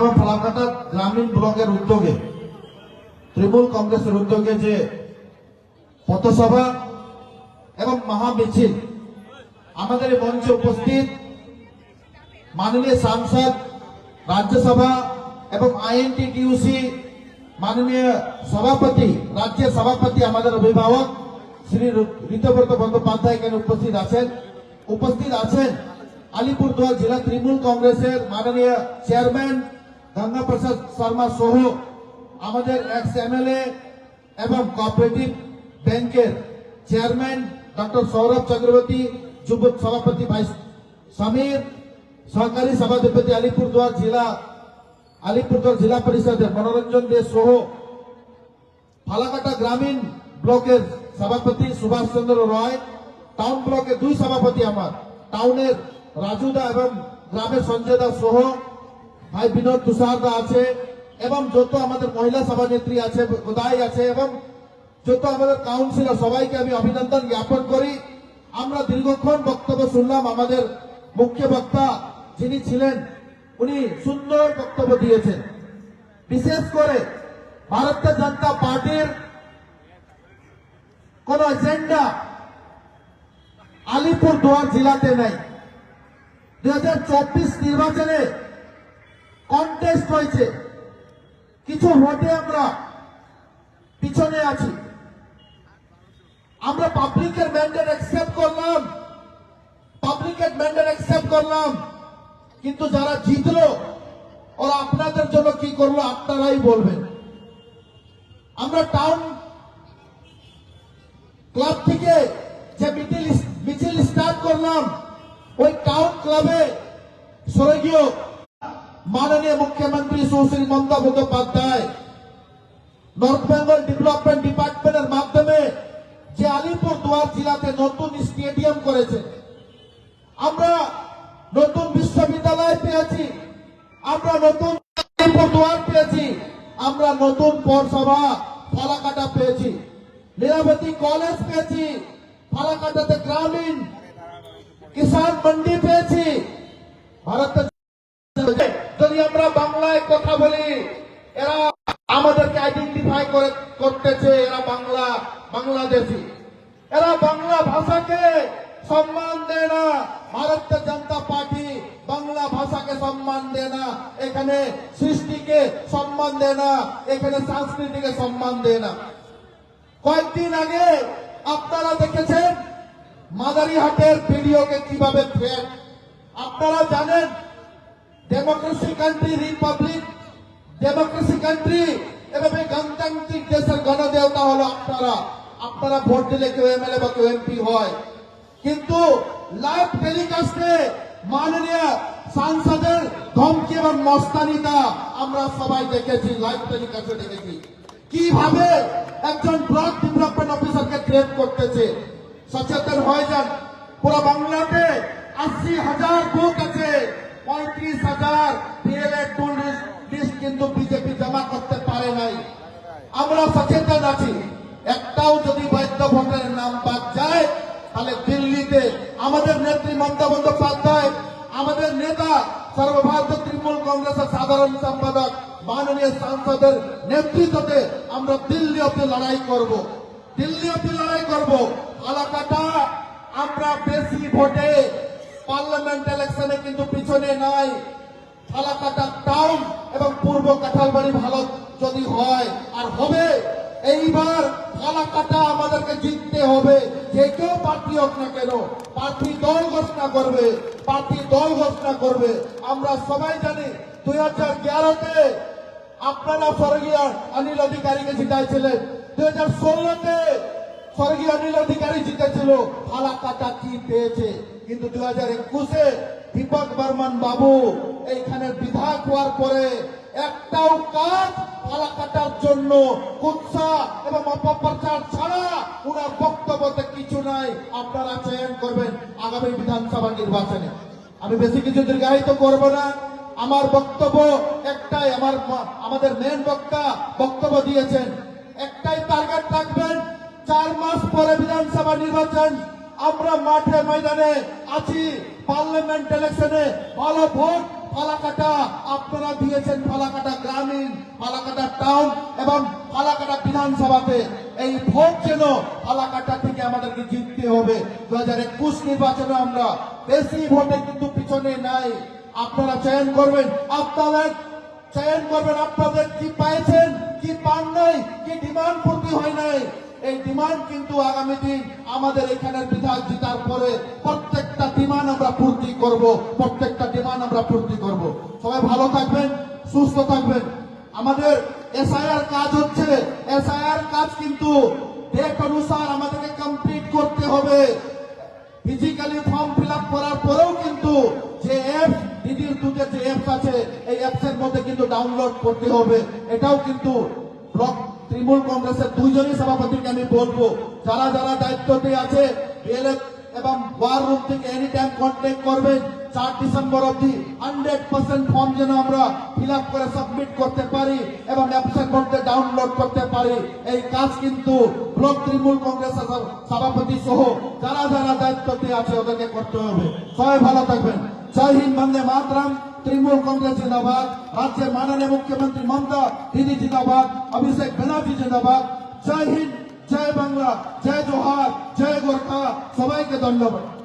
এবং ফালাকাটা গ্রামীণ ব্লকের উদ্যোগে, তৃণমূল কংগ্রেসের উদ্যোগে যে পথসভা এবং মহামিছিল, আমাদের এই মঞ্চে উপস্থিত মাননীয় সাংসদ, রাজ্যসভা এবং আইএনটিটিউসি মাননীয় সভাপতি, রাজ্যের সভাপতি আমাদের অভিভাবক শ্রী ঋতব্রত বন্দ্যোপাধ্যায় এখানে উপস্থিত আছেন। উপস্থিত আছেন আলিপুরদুয়ার জেলা তৃণমূল কংগ্রেসের মাননীয় চেয়ারম্যান গঙ্গা প্রসাদ শর্মা সহ আমাদের এক্স এমএলএ এবং কোঅপারেটিভ ব্যাংকের চেয়ারম্যান ডক্টর সৌরভ চক্রবর্তী, যুব সভাপতি ভাইস সমীর, সহকারী সভাধিপতি আলিপুরদুয়ার জেলা আলিপুরদুয়ার জেলা পরিষদের মনোরঞ্জন দে সহ ফালাকাটা গ্রামীণ ব্লকের সভাপতি সুভাষ চন্দ্র রয়, টাউন ব্লকের দুই সভাপতি আমার, টাউনের রাজুদা এবং গ্রামের সঞ্জয় দাস সহ ভাই বিনোদ তুষার দা আছে, এবং যত আমাদের মহিলা সভানেত্রী আছে, গোদাই আছে, এবং যত আমাদের কাউন্সিলর সবাইকে আমি অভিনন্দন জ্ঞাপন করি। আমরা দীর্ঘক্ষণ বক্তব্য শুনলাম আমাদের মুখ্য বক্তা যিনি ছিলেন, উনি সুন্দর বক্তব্য দিয়েছেন। বিশেষ করে ভারতীয় জনতা পার্টির কোন এজেন্ডা আলিপুর দুয়ার জেলাতে নাই। দুই হাজার চব্বিশ নির্বাচনে কন্টেস্ট হয়েছে। কিছু ভোটে আমরা পিছনে আছি। আমরা পাবলিকের ম্যান্ডেট অ্যাকসেপ্ট করলাম। পাবলিকের ম্যান্ডেট অ্যাকসেপ্ট করলাম। কিন্তু যারা জিতলো, ওরা আপনাদের জন্য কি করল আপনারাই বলবেন। আমরা টাউন ক্লাব থেকে যে মিছিল মিছিল স্টার্ট করলাম, ওই টাউন ক্লাবে স্বর্গীয় মাননীয় মুখ্যমন্ত্রী সুশ্রী মমতা বন্দ্যোপাধ্যায় নর্থ বেঙ্গল ডেভেলপমেন্ট ডিপার্টমেন্টের মাধ্যমে যে আলিপুর দুয়ার জেলাতে নতুন স্টেডিয়াম করেছে। আমরা নতুন বিশ্ববিদ্যালয় পেয়েছি, আমরা নতুন আলিপুর পেয়েছি, আমরা নতুন পৌরসভা ফালাকাটা পেয়েছি। লীলাবতী কলেজ পেয়েছি, ফালাকাটাতে গ্রামীণ কিষান মন্ডি পেয়েছি ভারতের যদি আমরা বাংলায় কথা বলি এরা আমাদেরকে আইডেন্টিফাই করে করতেছে এরা বাংলা বাংলাদেশি। এরা বাংলা ভাষাকে সম্মান দেয় না। ভারতীয় জনতা পার্টি বাংলা ভাষাকে সম্মান দেয় না। এখানে সৃষ্টিকে সম্মান দেয় না। এখানে সংস্কৃতিকে সম্মান দেয় না। কয়েকদিন আগে আপনারা দেখেছেন, মাদারিহাটের ভিডিওকে কীভাবে থ্রেট আপনারা জানেন democracy country republic democracy country এভাবে গণতান্ত্রিক দেশের গণদেবতা হলো আপনারা। আপনারা ভোট দিলে কেউ এমএলএ বা কেউ এমপি হয়। কিন্তু লাইভ টেলিকাস্টে মাননীয় সাংসদের ধমকি এবং মস্তানিটা আমরা সবাই দেখেছি, লাইভ টেলিকাস্টে দেখেছি। কীভাবে একজন ব্লক ডেভেলপমেন্ট অফিসারকে ট্রেন করতেছে? সচেতন হয়ে যান। পুরো বাংলাতে আশি হাজার বুথ আছে। পঁয়ত্রিশ হাজার ডিএলএ কিন্তু বিজেপি জমা করতে পারে নাই। আমরা সচেতন আছি। একটাও যদি বৈধ ভোটের নাম বাদ যায়, তাহলে দিল্লিতে আমাদের নেত্রী মমতা বন্দ্যোপাধ্যায়, আমাদের নেতা সর্বভারতীয় তৃণমূল কংগ্রেসের সাধারণ সম্পাদক, মাননীয় সাংসদের নেতৃত্বে আমরা দিল্লি অব্দি লড়াই করব। দিল্লি অব্দি লড়াই করব। এলাকাটা আমরা বেশি ভোটে পার্লামেন্ট ইলেকশনে কিন্তু পিছনে নাই। ফালাকাটা টাউন এবং পূর্ব কাঁঠালবাড়ি ভালো যদি হয় আর হবে, এইবার ফালাকাটা আমাদেরকে জিততে হবে। যে কেউ প্রার্থী হোক না কেন, প্রার্থী দল ঘোষণা করবে, প্রার্থী দল ঘোষণা করবে। আমরা সবাই জানি দুই হাজার তেরোতে আপনারা স্বর্গীয় অনিল অধিকারীকে জিতাইছিলেন। দুই হাজার ষোলোতে স্বর্গীয় অনিল অধিকারী জিতেছিল। ফালাকাটা কি পেয়েছে? কিন্তু দুই হাজার একুশে দীপক বর্মন বাবু এইখানে বিধায়ক হওয়ার পরে একটাও কাজ ফালাকাটার জন্য কুৎসা এবং অপপ্রচার ছাড়া উনার বক্তব্যতে কিছু নাই। আপনারা চয়ন করবেন আগামী বিধানসভা নির্বাচনে। আমি বেশি কিছু দীর্ঘায়িত করব না। আমার বক্তব্য একটাই, আমার আমাদের মেন বক্তা বক্তব্য দিয়েছেন। একটাই টার্গেট রাখবেন, চার মাস পরে বিধানসভা নির্বাচন। আমরা মাঠে ময়দানে আছি পার্লামেন্ট ইলেকশনে ভালো ভোট ফালাকাটা, আপনারা দিয়েছেন ফালাকাটা গ্রামীণ, ফালাকাটা টাউন এবং ফালাকাটা বিধানসভাতে। এই ভোট যেন ফালাকাটা থেকে আমাদেরকে জিততে হবে। দু হাজার একুশ নির্বাচনে আমরা বেশি ভোটে কিন্তু পিছনে নাই। আপনারা চয়ন করবেন আপনাদের চয়ন করবেন, আপনাদের কি পাইছেন, কি পান নাই, কি ডিমান্ড পূর্তি হয় নাই। এই ডিমান্ড কিন্তু আগামী দিন আমাদের এখানের বিধায়ক জিতার পরে প্রত্যেকটা ডিমান্ড আমরা পূর্তি করব, প্রত্যেকটা ডিমান্ড আমরা পূর্তি করব। সবাই ভালো থাকবেন, সুস্থ থাকবেন। আমাদের এসআইআর কাজ হচ্ছে, এসআইআর কাজ কিন্তু ডেট অনুসার আমাদেরকে কমপ্লিট করতে হবে। ফিজিক্যালি ফর্ম ফিল করার পরেও কিন্তু যে অ্যাপ দিদির দুধের যে অ্যাপস আছে, এই অ্যাপস এর মধ্যে কিন্তু ডাউনলোড করতে হবে। এটাও কিন্তু ব্লক তৃণমূল কংগ্রেসের দুইজনই সভাপতিকে আমি বলব যারা যারা দায়িত্বতে আছে এবং ওয়ার রুম থেকে এনি টাইম কন্ট্যাক্ট করবেন চার ডিসেম্বর অবধি হান্ড্রেড পার্সেন্ট ফর্ম যেন আমরা ফিল করে সাবমিট করতে পারি এবং অ্যাপসের ডাউনলোড করতে পারি। এই কাজ কিন্তু ব্লক তৃণমূল কংগ্রেসের সভাপতি সহ যারা যারা দায়িত্বতে আছে, ওদেরকে করতে হবে। সবাই ভালো থাকবেন। জয় হিন্দ, বন্দে মাতরম। তৃণমূল কংগ্রেস জিন্দাবাদ রাজ্যের মাননীয় মুখ্যমন্ত্রী মমতা দিদি জিন্দাবাদ অভিষেক ব্যানার্জি জিন্দাবাদ জয় হিন্দ জয় বাংলা জয় জোহার জয় গোর্খা সবাইকে ধন্যবাদ